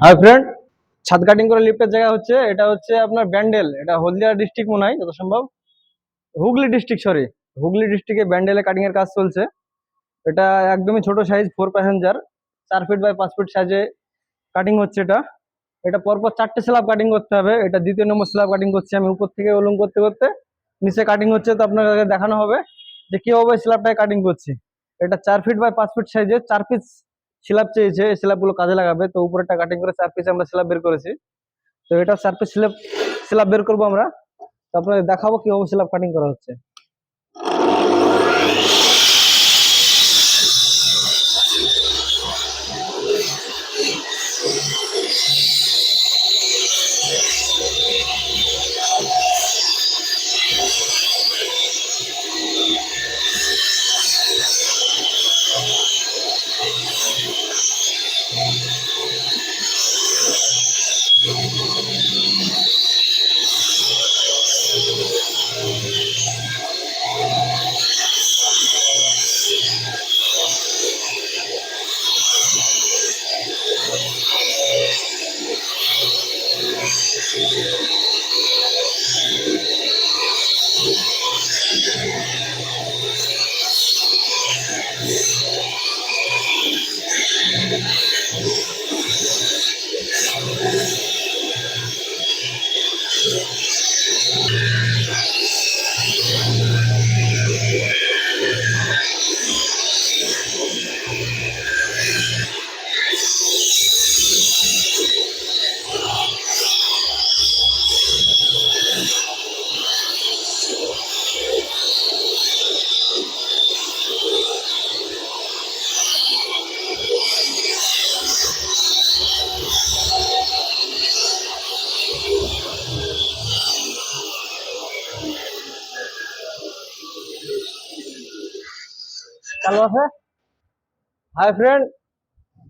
Hi friend ছাদ cutting করে লিফটের জায়গা হচ্ছে, এটা হচ্ছে আপনার ব্যান্ডেল। এটা হলদিয়া ডিস্ট্রিক্ট মনে হয়, যত সম্ভব। হুগলি ডিস্ট্রিক্ট সরি হুগলি ডিস্ট্রিক্টে ব্যান্ডেলে কাটিং এর কাজ চলছে। এটা একদমই ছোট সাইজ ফোর প্যাসেঞ্জার চার ফিট বাই পাঁচ ফিট সাইজে কাটিং হচ্ছে এটা। এটা পরপর চারটে স্ল্যাব কাটিং করতে হবে। এটা দ্বিতীয় নম্বর স্ল্যাব কাটিং করছি আমি, উপর থেকে ওলুম করতে করতে। নিচে কাটিং হচ্ছে, তো আপনাকে দেখানো হবে যে কীভাবে স্ল্যাবটায় কাটিং করছি। এটা চার ফিট বাই পাঁচ ফিট সাইজে চার পিস স্ল্যাব চেয়েছে এই স্ল্যাবগুলো কাজে লাগাবে, তো উপরে একটা কাটিং করে চার পিস আমরা স্ল্যাব বের করেছি। তো এটা চার পিস স্ল্যাব স্ল্যাব বের করব আমরা। তো আপনাদের দেখাবো কীভাবে স্ল্যাব কাটিং করা হচ্ছে। চালু আছে হাই ফ্রেন্ড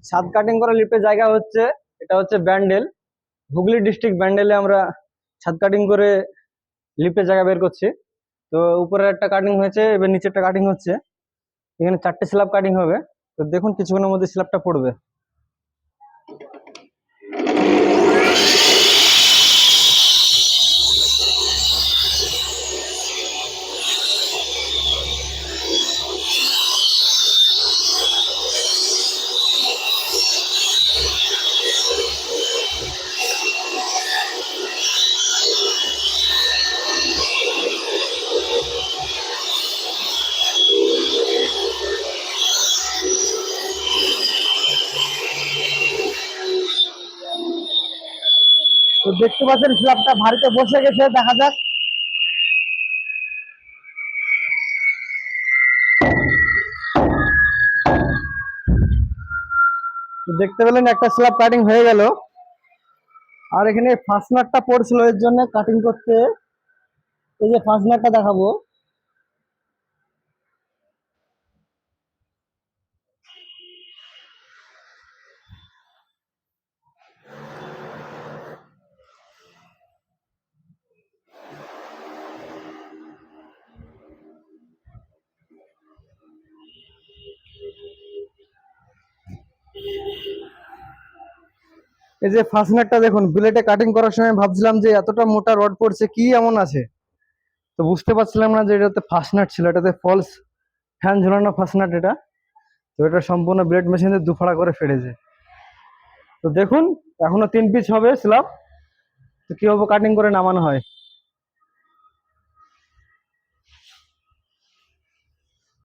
ছাদ কাটিং করা লিফটের জায়গা হচ্ছে, এটা হচ্ছে ব্যান্ডেল। হুগলি ডিস্ট্রিক্ট ব্যান্ডেলে আমরা ছাদ কাটিং করে লিফটের জায়গা বের করছি। তো উপরে একটা কাটিং হয়েছে, এবার নিচেরটা কাটিং হচ্ছে। এখানে চারটে স্ল্যাব কাটিং হবে। তো দেখুন, কিছুক্ষণের মধ্যে স্ল্যাবটা পড়বে। তো দেখতে পাচ্ছেন স্ল্যাবটা ভারীতে বসে গেছে, দেখা যাক। দেখতে পেলেন একটা স্ল্যাব কাটিং হয়ে গেল। আর এখানে ফাস্টনারটা পড়ছিল এর জন্য কাটিং করতে। এই যে ফাস্টনারটা দেখাবো। এই যে ফাসনারটা দেখুন ব্লেডে কাটিং করার সময় ভাবছিলাম যে এতটা মোটা রড পড়ছে, কি এমন আছে? তো বুঝতে পারছিলাম না যে এটাতে ফাসনার ছিল, এটাতে ফলস ফ্যান ঝোলানো ফাসনার এটা। তো এটা সম্পূর্ণ ব্লেড মেশিনে দুফাড়া করে ফেটেছে তো দেখুন, এখনও তিন পিস হবে স্ল্যাব তো হবে কাটিং করে নামানো হয়।